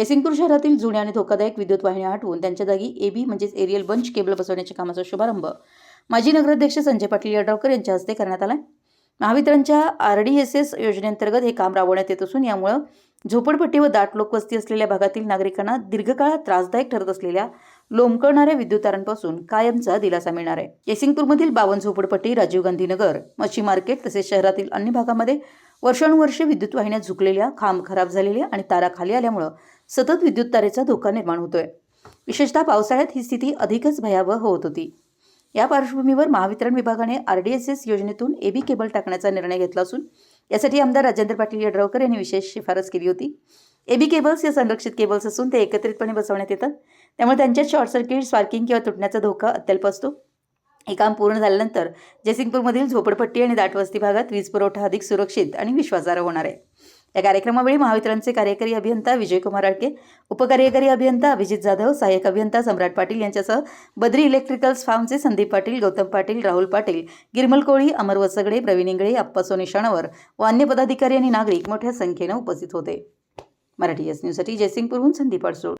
जयसिंगपूर शहरातील जुन्या आणि धोकादायक विद्युत वाहिन्या हटवून त्यांच्या जागी एबी म्हणजेच एरियल बंच केबल बसवण्याच्या कामाचा शुभारंभ. माजी नगराध्यक्ष संजय पाटील यड्रावकर यांच्या हस्ते करण्यात आला महावितरणच्या आर डी एस एस योजनेअंतर्गत हे काम राबवण्यात येत असून यामुळं झोपडपट्टी व दाट लोकवस्ती असलेल्या भागातील नागरिकांना दीर्घकाळात त्रासदायक ठरत असलेल्या लोंबकळणाऱ्या विद्युत तारांपासून कायमचा दिलासा मिळणार आहे. जयसिंगपूरमधील बावन झोपडपट्टी राजीव गांधी नगर मच्छी मार्केट तसेच शहरातील अन्य भागामध्ये वर्षानुवर्षे विद्युत वाहिन्या झुकलेल्या खांब खराब झालेल्या आणि तारा खाली आल्यामुळं सतत विद्युत तारेचा धोका निर्माण होतोय. विशेषतः पावसाळ्यात ही स्थिती अधिकच भयावह होत होती. या पार्श्वभूमीवर महावितरण विभागाने आरडीएसएस योजनेतून एबी केबल टाकण्याचा निर्णय घेतला असून यासाठी आमदार राजेंद्र पाटील यड्रावकर यांनी विशेष शिफारस केली होती. एबी केबल्स या संरक्षित केबल्स असून ते एकत्रितपणे बसवण्यात येतात. त्यामुळे त्यांच्यात शॉर्ट सर्किट स्पार्किंग किंवा तुटण्याचा धोका अत्यल्प असतो. हे काम पूर्ण झाल्यानंतर जयसिंगपूरमधील झोपडपट्टी आणि दाटवस्ती भागात वीज पुरवठा अधिक सुरक्षित आणि विश्वासार्ह होणार आहे. या कार्यक्रमावेळी महावितरणचे कार्यकारी अभियंता विजयकुमार आडके उपकार्यकारी अभियंता अभिजित जाधव सहाय्यक अभियंता सम्राट पाटील यांच्यासह बद्री इलेक्ट्रिकल्स फार्मचे संदीप पाटील गौतम पाटील राहुल पाटील गिरमल कोळी अमर वसगडे प्रवीण इंगळे अप्पा सोनेशाणावर व अन्य पदाधिकारी आणि नागरिक मोठ्या संख्येनं उपस्थित होते. मराठी एस न्यूजसाठी जयसिंगपूरहून संदीप अडसूळ